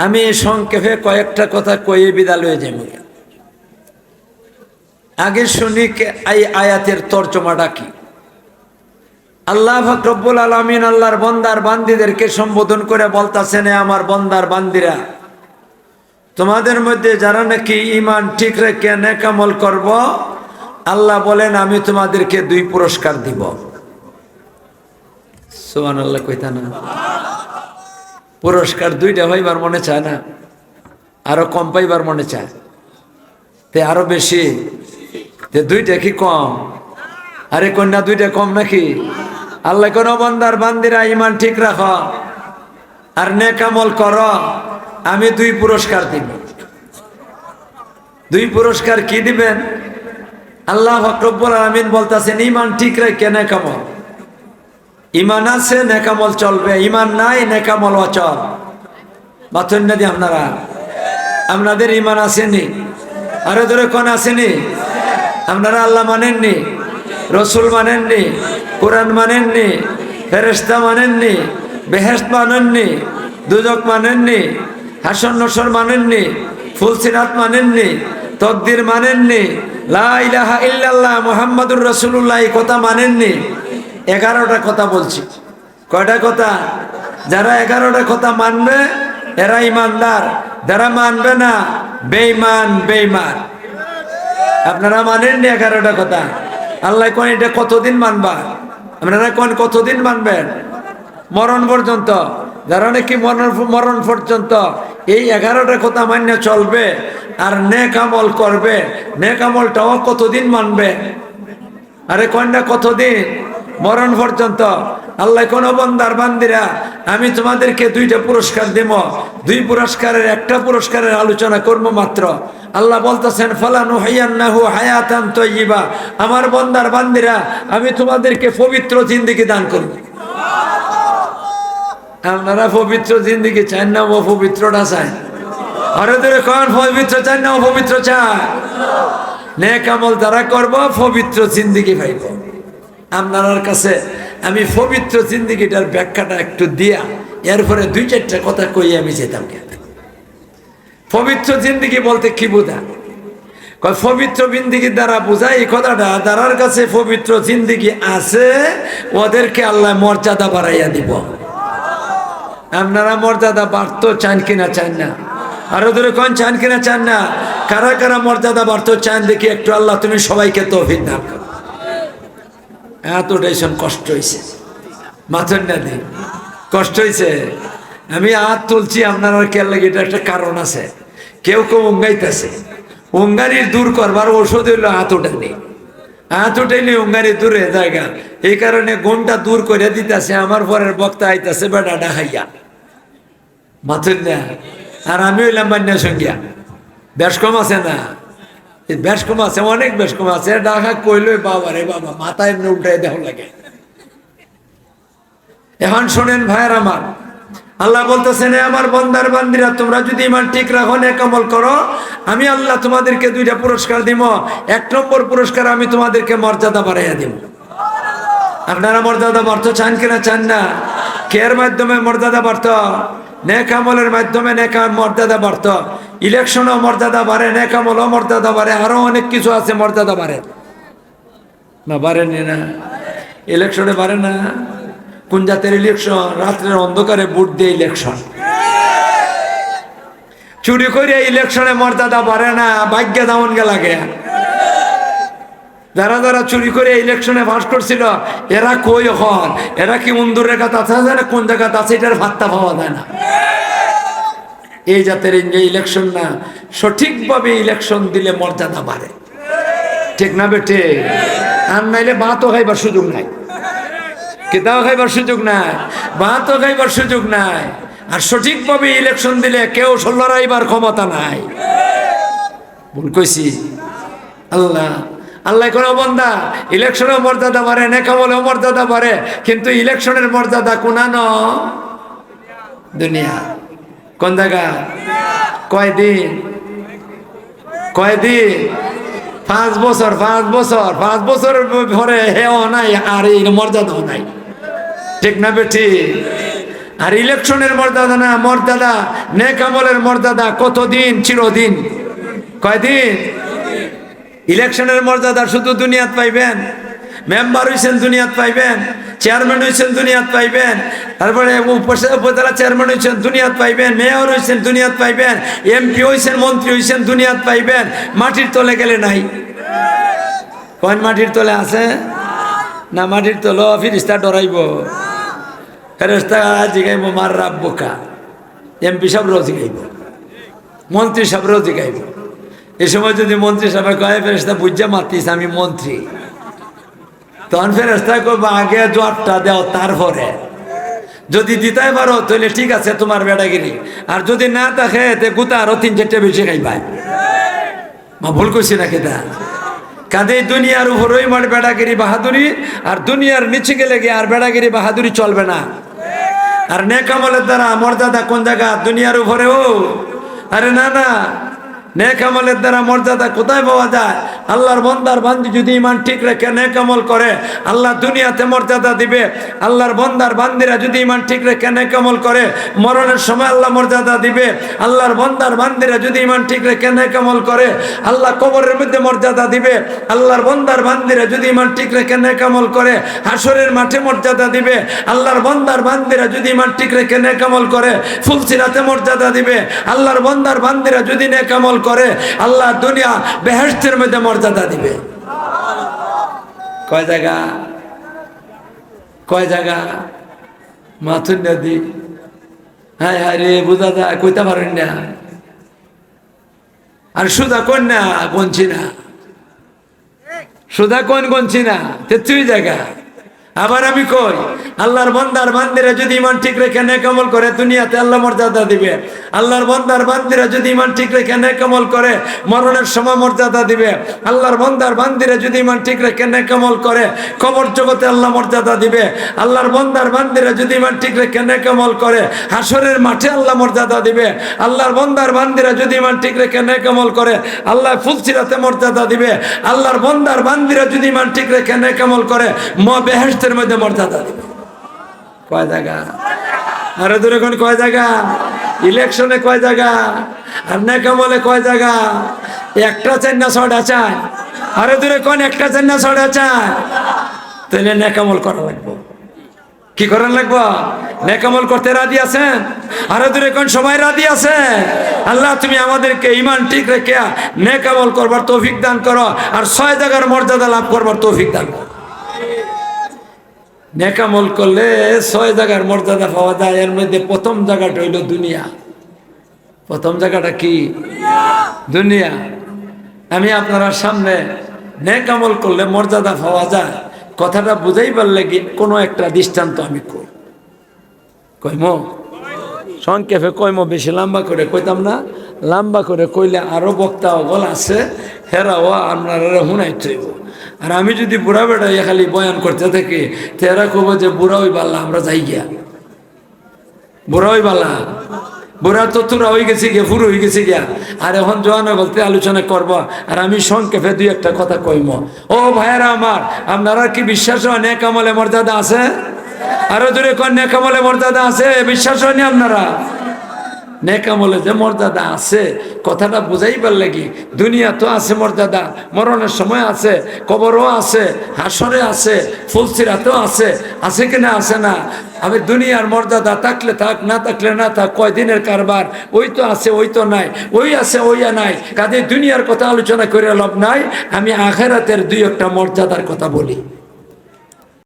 আমি সংক্ষেপে কয়েকটা কথা কয়ে বিদ্যালয়ে যাই আগে শুনি এই আয়াতের তর্জমাটা কি। আল্লাহ ফকরবুল আলমিন আল্লাহর বন্দার বান্দিদেরকে সম্বোধন করে বলতাছেন, "এ আমার বন্দার বান্দিরা, তোমাদের মধ্যে যারা নাকি ইমান ঠিক রেখে নেকামল করব, আল্লাহ বলেন, আমি তোমাদেরকে দুই পুরস্কার দিব। সোহান আল্লাহ কইতা না পুরস্কার দুইটা হইবার মনে চায় না, আরও কম পাইবার মনে চায়। তে আরও বেশি, তে দুইটা কি কম? আরে কন্যা, দুইটা কম নাকি? আল্লাহ কোন বন্দার বান্দিরা ইমান ঠিক রাখ আর নেকামল কর, আমি দুই পুরস্কার দিব। দুই পুরস্কার কি দিবেন? আল্লাহ ফকরব্বুল আলমিন বলতেছেন, ইমান ঠিক রেখে নেকামল ইমান আছে, নেকামল চলবে। ইমান নাই, নেকামল অচল। বাথন না আপনারা? আপনাদের ইমান আসেনি? আরও ধরে কোন আসেনি? আপনারা আল্লাহ মানেননি? রসুল মানেননি? কোরআন মানেননি? ফেরেস্তা মানেননি? বেহেস্ত মানেননি? দুজক মানেননি? হাসন নসর মানেননি? ফুলসিরাত মানেননি? তকদির মানেননি? লা ইলাহা ইল্লাল্লাহ, মুহাম্মাদুর রাসূলুল্লাহ, এই কথা মানেননি? এগারোটা কথা বলছি। কয়টা কথা? যারা এগারোটা কথা মানবে এরা ইমানদার। যারা মানবে না বেইমান বেইমান আপনারা মানেননি এগারোটা কথা? আল্লাহ কোন এটা কতদিন মানবা? আপনারা কোন কতদিন মানবেন? মরণ পর্যন্ত। যারা নাকি মরণ মরণ পর্যন্ত এই এগারোটা কথা মান্য চলবে আর নেক আমল করবে, নেক আমলটাও কতদিন মানবে? আরে কন্যা কতদিন? মরণ পর্যন্ত। আল্লাহ কোন বন্দার বান্দিরা, আমি তোমাদেরকে দুইটা পুরস্কার দেব। দুই পুরস্কারের, একটা পুরস্কারের আলোচনা করব মাত্র। আল্লাহ বলতেছেন ফলানু হাইয়ান্নাহু হায়াতান তৈবা আমার বন্দার বান্দিরা, আমি তোমাদেরকে পবিত্র জিন্দিগি দান করব। আপনারা পবিত্র জিন্দিগি চান না, ও পবিত্রটা চায়। আরে ধরে কন, পবিত্র চান না পবিত্র চায়। নেক আমল দ্বারা করব, পবিত্র জিন্দিগি পাইব। আপনার কাছে আমি পবিত্র জিন্দিগিটার ব্যাখ্যাটা একটু দিয়া, এরপরে দুই চারটা কথা কই আমি যেতাম কে পবিত্র জিন্দিগি বলতে কি বোঝা? পবিত্র জিন্দিগির দ্বারা বোঝায় এই কথাটা, দ্বারার কাছে পবিত্র জিন্দিগি আছে, ওদেরকে আল্লাহ মর্যাদা বাড়াইয়া দিব। আপনারা মর্যাদা বাড়তো চান কিনা চান না? আরও ধরে কোন, চান কিনা চান না? কারা কারা মর্যাদা বাড়তো চান দেখি একটু আল্লাহ তুমি সবাইকে তৌফিক দান এতটাই শোন কষ্ট হয়েছে মাথন না দি কষ্ট হয়েছে আমি হাত তুলছি, আপনার কেন লাগে এটা একটা কারণ আছে। কেউ কেউ উঙ্গাইতেছে। উঙ্গারির দূর করবার ওষুধ হইল হাত ওঠানি হাত উঠাইলে উঙ্গারি দূরে জায়গা। এই কারণে গুণটা দূর করে দিতেছে, আমার পরের বক্তা আইতাছে বেটাটা হাইয়া মাথুর না, আর আমি হইলাম বান্যা সঙ্গিয়া। বেশ কম আছে না। বেশ আছে, অনেক বেশ আছে। ডাকা কইলই বাবা রে বাবা, মাথায় এমনি উল্টাই দেহ লাগে। এখন শোনেন ভাইয়ের আমার, আল্লাহ বলতেছেন আমার বন্দার বান্দিরা, তোমরা যদি ইমান ঠিক রাখো নেকামল করো, আমি আল্লাহ তোমাদেরকে দুইটা পুরস্কার দিব এক নম্বর পুরস্কার আমি তোমাদেরকে মর্যাদা বাড়াইয়া দিব আপনারা মর্যাদা বাড়তো, চান কিনা চান না? কের মাধ্যমে মর্যাদা বাড়ত? নেকামলের মাধ্যমে নেকা মর্যাদা বাড়ত? ইলেকশনও মর্যাদা বাড়ে, নেকামলও মর্যাদা বাড়ে, আরও অনেক কিছু আছে মর্যাদা বাড়ে। না বাড়েনি না ইলেকশনে বাড়ে না। কোন জাতের ইলেকশন? রাত্রের অন্ধকারে ভোট দিয়ে ইলেকশন। চুরি করে ইলেকশনে মর্যাদা বাড়ে না, ভাগ্য দামন গে। লাগে যারা যারা চুরি করে ইলেকশনে পাস করছিল, এরা কই হন? এরা কি উন্দুরের কাছে আছে? কোন জায়গাতে আছে? এটার ভাত্তা পাওয়া যায় না। এই জাতের ইলেকশন না, সঠিকভাবে ইলেকশন দিলে মর্যাদা বাড়ে। ঠিক না বেটে? আর নাইলে ভাতও খাইবার সুযোগ নাই। কেতাও খাইবার সুযোগ নাই ভাতও খাইবার সুযোগ নাই। আর সঠিকভাবে ইলেকশন দিলে কেউ লড়াইবার ক্ষমতা নাই। ভুল কইছি। আল্লাহ আল্লাহ কোনো বন্দা ইলেকশনের মর্যাদা বাড়ে, নেকামলেও মর্যাদা বাড়ে, কিন্তু ইলেকশনের মর্যাদা কোনানো দুনিয়া। কোন জায়গা? কয়দিন কয়দিন পাঁচ বছর পাঁচ বছর, পাঁচ বছরের পরে হেও নাই, আর এই মর্যাদাও নাই। ঠিক না বেঠি? আর ইলেকশনের মর্যাদা না, মর্যাদা নেকামলের মর্যাদা কতদিন, চিরদিন? কয়দিন ইলেকশনের মর্যাদা শুধু দুনিয়াত পাইবেন? মেম্বার হইছেন দুনিয়াত পাইবেন, চেয়ারম্যান হইছেন দুনিয়াত পাইবেন, তারপরে উপজেলা চেয়ারম্যান হইছেন দুনিয়াত পাইবেন, মেয়র হইছেন দুনিয়াত পাইবেন, এমপি হইছেন, মন্ত্রী হইছেন দুনিয়াত পাইবেন, মাটির তলে গেলে নাই। কোন মাটির তলে আছে? না, মাটির তলে ফিরিস্তা ডরাইব। ফেরেস্তা জিগাইব মার রাব বোকা। এমপি সাহেবরাও জিগাইব মন্ত্রী সাহেবরাও জিগাইব এ সময় যদি মন্ত্রী সাহেব কয়ে ফেরেস্তা বুঝা মাতিস, আমি মন্ত্রী। তখন ফেরেস্তা করব আগে জোয়ারটা দেও, তারপরে। যদি দিতে পারো, তাহলে ঠিক আছে, তোমার বেড়াগিরি। আর যদি না থাকে তে গুতা আরও তিন চারটে বেশি খাইবাই মা, ভুল করছি না কেতা কাঁদে দুনিয়ার উপরই মার বেড়াগিরি বাহাদুরি, আর দুনিয়ার নিচে গেলে গিয়ে আর বেড়াগিরি বাহাদুরি চলবে না। আর নেকামলের দ্বারা মর্যাদা কোন জায়গা? দুনিয়ার উপরেও? আরে না না। নেকামলের দ্বারা মর্যাদা কোথায় পাওয়া যায়? আল্লাহর বন্দার বান্দি যদি ইমান ঠিক রেখে নেকামল করে, আল্লাহ দুনিয়াতে মর্যাদা দিবে। আল্লাহর বন্দার বান্দিরা যদি ইমান ঠিক রেখে নেকামল করে, মরণের সময় আল্লাহ মর্যাদা দিবে। আল্লাহর বন্দার বান্দিরা যদি ইমান ঠিক রেখে নেকামল করে, আল্লাহ কবরের মধ্যে মর্যাদা দিবে। আল্লাহর বন্দার বান্দিরা যদি ইমান ঠিক রেখে নেকামল করে, হাসরের মাঠে মর্যাদা দিবে। আল্লাহর বন্দার বান্দিরা যদি ইমান ঠিক রেখে নেকামল করে, ফুলসিরাতে মর্যাদা দিবে। আল্লাহর বন্দার বান্দিরা যদি নেকামল করে আল্লাহ দুনিয়া বেহেস্তের মধ্যে মর্যাদা দিবে। কয় জায়গা? কয় জায়গা? মাথুর নদী। হ্যাঁ হ্যাঁ রে, বুঝা দা কইতে পারেন না। আর সুদা কোন না? গনছি না। সুদা কোন গনছি না? তেত্রিশ জায়গা। আবার আমি কই? আল্লাহর বন্দার বান্দিরা যদি ইমান ঠিক রেখে নেকামল করে, দুনিয়াতে আল্লাহ মর্যাদা দিবে। আল্লাহর বন্দার বান্দিরা যদি ইমান ঠিক রেখে নেকামল করে, মরণের সময় মর্যাদা দিবে। আল্লাহর বন্দার বান্দিরা যদি ইমান ঠিক রেখে নেকামল করে, কবর জগতে আল্লাহ মর্যাদা দিবে। আল্লাহর বন্দার বান্দিরা যদি ইমান ঠিক রেখে নেকামল করে, হাসরের মাঠে আল্লাহ মর্যাদা দিবে। আল্লাহর বন্দার বান্দিরা যদি ইমান ঠিক রেখে নেকামল করে, আল্লাহ ফুলসিরাতে মর্যাদা দিবে। আল্লাহর বন্দার বান্দিরা যদি ইমান ঠিক রেখে নেকামল করে ম বেহেস্তের মধ্যে মর্যাদা দিবে। কয় জায়গা? আরে দূরে কোন কয় জায়গা? ইলেকশনে কয় জায়গা? আর নেকামলে কয় জায়গা? একটা চাই না ছটা চায় আরে দূরে কোন একটা চাই না ছটা চায় তাহলে নেকামল করা লাগবে। কি করার লাগবো? নেকামল করতে রাজি আছেন? আরও দূরে কোন সবাই রাজি আছে? আল্লাহ, তুমি আমাদেরকে ইমান ঠিক রেখে নেকামল করবার তৌফিক দান করো, আর ছয় জায়গার মর্যাদা লাভ করবার তৌফিক দান করো। নেকামল করলে ছয় জায়গার মর্যাদা পাওয়া যায়, এর মধ্যে প্রথম জায়গাটা হইল দুনিয়া। প্রথম জায়গাটা কি? দুনিয়া। আমি আপনারা সামনে নেকামল করলে মর্যাদা পাওয়া যায়। কথাটা বুঝাই পারলে কি কোনো একটা দৃষ্টান্ত আমি কই। কইম? সংক্ষেপে কইম, বেশি লম্বা করে কইতাম না। লম্বা করে কইলে আরও বক্তা অগল আছে, হেরাও আপনারা শুনাই থইব। আর আমি যদি বুড়া বেড়া খালি বয়ান করতে থাকি তেরা কব যে বুড়া ওই বাল্লা, আমরা যাই গিয়া। বুড়া ওই বাল্লা। বুড়া তো তোরা হয়ে গেছে গিয়া, ফুরু হয়ে গেছে গিয়া। আর এখন জোয়ানা বলতে আলোচনা করব, আর আমি সংক্ষেপে দুই একটা কথা কইম। ও ভাইয়েরা আমার, আপনারা কি বিশ্বাস হয় নেকামলে মর্যাদা আছে? আরও দূরে কোন নেকামলে মর্যাদা আছে? বিশ্বাস হয়নি আপনারা? নেকামলে যে মর্যাদা আছে। কথাটা বুঝাই পারলে কি দুনিয়া তো আছে মর্যাদা, মরণের সময় আছে, কবরও আছে, হাসরে আছে, ফুলসিরাতেও আছে আছে কি না আছে না? আমি দুনিয়ার মর্যাদা থাকলে থাক, না থাকলে না থাক, কয়দিনের কারবার? ওই তো আছে, ওই তো নাই, ওই আছে, ওইয়া নাই। কাজে দুনিয়ার কথা আলোচনা করে লাভ নাই। আমি আখেরাতের দুই একটা মর্যাদার কথা বলি।